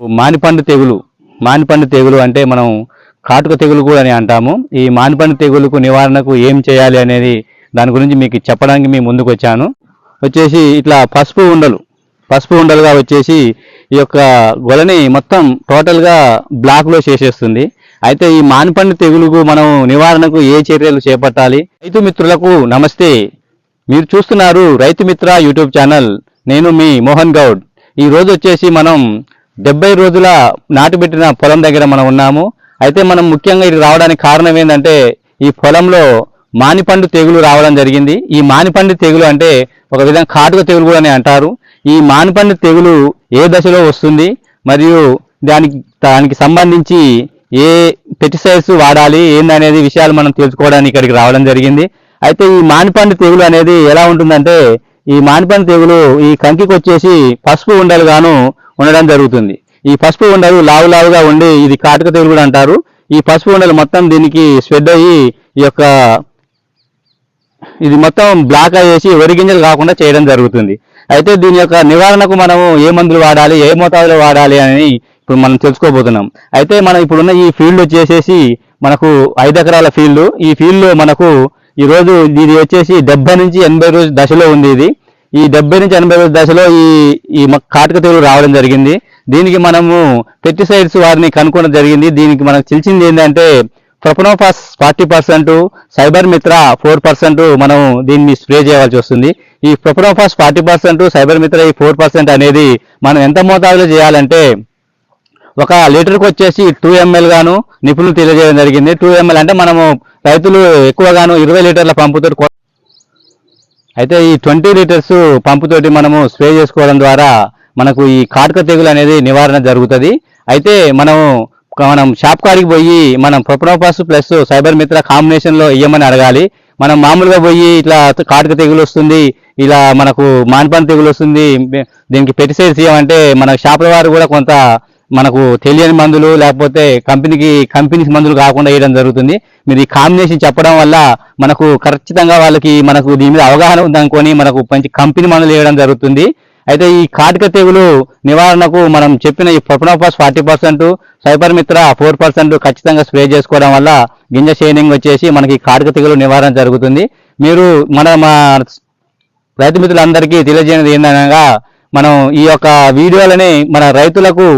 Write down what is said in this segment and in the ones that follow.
మానిపండు తెగులు. మానిపండు తెగులు అంటే మనం కాటుక తెగులు కూడా అని అంటాము. ఈ మానిపండు తెగులుకు నివారణకు ఏం చేయాలి అనేది దాని గురించి మీకు చెప్పడానికి మీ ముందుకు వచ్చాను. వచ్చేసి ఇట్లా పసుపు ఉండలు. పసుపు ఉండలుగా వచ్చేసి ఈ యొక్క గొలని మొత్తం టోటల్గా బ్లాక్లో చేసేస్తుంది. అయితే ఈ మానిపండు తెగులుకు మనం నివారణకు ఏ చర్యలు చేపట్టాలి? రైతు మిత్రులకు నమస్తే. మీరు చూస్తున్నారు రైతు మిత్ర యూట్యూబ్ ఛానల్. నేను మీ మోహన్ గౌడ్. ఈ రోజు వచ్చేసి మనం డెబ్బై రోజుల నాటుబెట్టిన పొలం దగ్గర మనం ఉన్నాము. అయితే మనం ముఖ్యంగా ఇది రావడానికి కారణం ఏంటంటే ఈ పొలంలో మానిపండు తెగులు రావడం జరిగింది. ఈ మానిపండు తెగులు అంటే ఒక విధంగా కాటుక తెగులు కూడా అని అంటారు. ఈ మానిపండు తెగులు ఏ దశలో వస్తుంది? మరియు దానికి దానికి సంబంధించి ఏ పెస్టిసైడ్స్ వాడాలి? ఏందనేది విషయాలు మనం తెలుసుకోవడానికి ఇక్కడికి రావడం జరిగింది. అయితే ఈ మానిపండు తెగులు అనేది ఎలా ఉంటుందంటే ఈ మానిపండు తెగులు ఈ కంకికి వచ్చేసి పసుపు ఉండలుగాను ఉండడం జరుగుతుంది. ఈ పసుపు ఉండలు లావు లావుగా ఉండి ఇది కాటుక తెగులు కూడా అంటారు. ఈ పసుపు ఉండలు మొత్తం దీనికి స్ప్రెడ్ అయ్యి ఈ యొక్క ఇది మొత్తం బ్లాక్ అయ్యేసి వరి గింజలు కాకుండా చేయడం జరుగుతుంది. అయితే దీని యొక్క నివారణకు మనము ఏ మందులు వాడాలి ఏ మోతాదులో వాడాలి అని ఇప్పుడు మనం తెలుసుకోబోతున్నాం. అయితే మనం ఇప్పుడున్న ఈ ఫీల్డ్ వచ్చేసేసి మనకు ఐదు ఎకరాల ఫీల్డ్ ఈ ఫీల్డ్లో మనకు ఈ రోజు ఇది వచ్చేసి డెబ్బై నుంచి ఎనభై రోజు దశలో ఉంది ఇది. ఈ డెబ్బై నుంచి ఎనభై దశలో ఈ ఈ కాటక తెగులు రావడం జరిగింది. దీనికి మనము పెస్టిసైడ్స్ వారిని కనుక్కోవడం జరిగింది. దీనికి మనకు తెలిసింది ఏంటంటే profenofos forty percent cypermethrin four percent మనం దీన్ని స్ప్రే చేయాల్సి వస్తుంది. ఈ profenofos forty percent cypermethrin ఈ ఫోర్ పర్సెంట్ అనేది మనం ఎంత మోతాదులో చేయాలంటే ఒక లీటర్కి వచ్చేసి టూ ఎంఎల్ గాను నిపుణులు తెలియజేయడం జరిగింది. టూ ఎంఎల్ అంటే మనము రైతులు ఎక్కువగాను ఇరవై లీటర్ల పంపుతో అయితే ఈ ట్వంటీ లీటర్స్ పంపుతోటి మనము స్ప్రే చేసుకోవడం ద్వారా మనకు ఈ కాటుక తెగులు అనేది నివారణ జరుగుతుంది. అయితే మనము మనం షాప్ కాడికి పోయి మనం ప్రొప్రోపాస్ ప్లస్ సైబర్ మిత్ర కాంబినేషన్లో ఇవ్వమని ఇయ్యమని అడగాలి. మనం మామూలుగా పోయి ఇట్లా కాటుక తెగులు వస్తుంది ఇలా మనకు మాన్పన్ తెగులు వస్తుంది దీనికి పెట్టిసైజ్ ఇవ్వమంటే మన షాపుల వారు కూడా కొంత మనకు తెలియని మందులు లేకపోతే కంపెనీకి కంపెనీస్ మందులు కాకుండా వేయడం జరుగుతుంది. మీరు ఈ కాంబినేషన్ చెప్పడం వల్ల మనకు ఖచ్చితంగా వాళ్ళకి మనకు దీని మీద అవగాహన ఉందనుకొని మనకు మంచి కంపెనీ మందులు వేయడం జరుగుతుంది. అయితే ఈ కాటిక తెగులు నివారణకు మనం చెప్పిన ఈ profenofos forty percent cypermethrin four percent ఖచ్చితంగా స్ప్రే చేసుకోవడం వల్ల గింజ షైనింగ్ వచ్చేసి మనకి కాటిక తెగులు నివారణ జరుగుతుంది. మీరు మన మా రైతు మిత్రులందరికీ తెలియజేయనిది ఏంటనగా మనం ఈ యొక్క వీడియోలని మన రైతులకు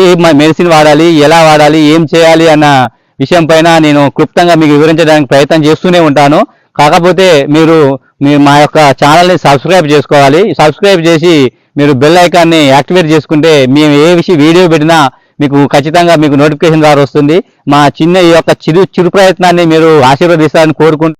ఏ మెడిసిన్ వాడాలి ఎలా వాడాలి ఏం చేయాలి అన్న విషయం పైన నేను క్లుప్తంగా మీకు వివరించడానికి ప్రయత్నం చేస్తూనే ఉంటాను. కాకపోతే మీరు మీ మా యొక్క ఛానల్ని సబ్స్క్రైబ్ చేసుకోవాలి. సబ్స్క్రైబ్ చేసి మీరు బెల్ ఐకాన్ని యాక్టివేట్ చేసుకుంటే మేము ఏ విషయం వీడియో పెట్టినా మీకు ఖచ్చితంగా మీకు నోటిఫికేషన్ ద్వారా వస్తుంది. మా చిన్న ఈ యొక్క చిరు చిరు ప్రయత్నాన్ని మీరు ఆశీర్వదిస్తారని కోరుకుంటూ